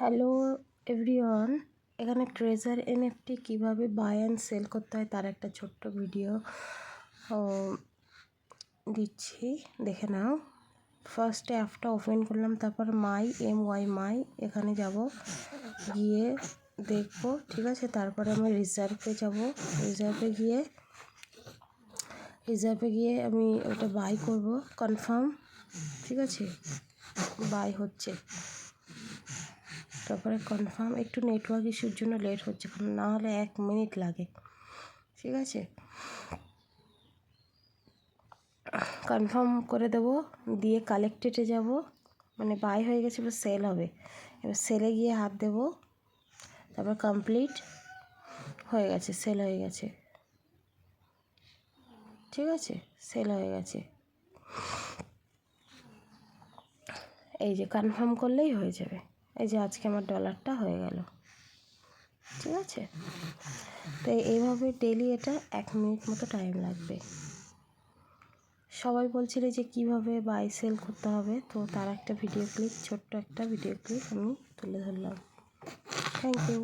Hello everyone, এখানে treasure NFT কীভাবে buy and sell করতে হয় তার একটা ছোট্ট ভিডিও দিচ্ছি। দেখে নাও। ফার্স্টে অ্যাপটা ওপেন করলাম, তারপর মাই এম ওয়াই মাই এখানে যাব। গিয়ে দেখব, ঠিক আছে? তারপরে আমি রিজার্ভে যাব। রিজার্ভে গিয়ে রিজার্ভে গিয়ে আমি ওটা বাই করব। কনফার্ম ঠিক আছে? বাই হচ্ছে। তারপরে কনফার্ম একটু নেটওয়ার্ক ইস্যুর জন্য লেট হচ্ছে, কারণ না হলে এক মিনিট লাগে। ঠিক আছে? কনফার্ম করে দেবো, দিয়ে কালেক্টেডে যাব। মানে বাই হয়ে গেছে, এবার সেল হবে। এবার সেলে গিয়ে হাত দেবো। তারপর কমপ্লিট হয়ে গেছে সেল হয়ে গেছে। ঠিক আছে? সেল হয়ে গেছে। এই যে কনফার্ম করলেই হয়ে যাবে। এই যে আজকে আমার ডলারটা হয়ে গেল। ঠিক আছে? তো এইভাবে ডেলি এটা এক মিনিট মতো টাইম লাগবে। সবাই বলছিল যে কীভাবে বাই সেল করতে হবে, তো তার একটা ভিডিও ক্লিপ ছোট্ট একটা ভিডিও ক্লিপ আমি তুলে ধরলাম। Thank you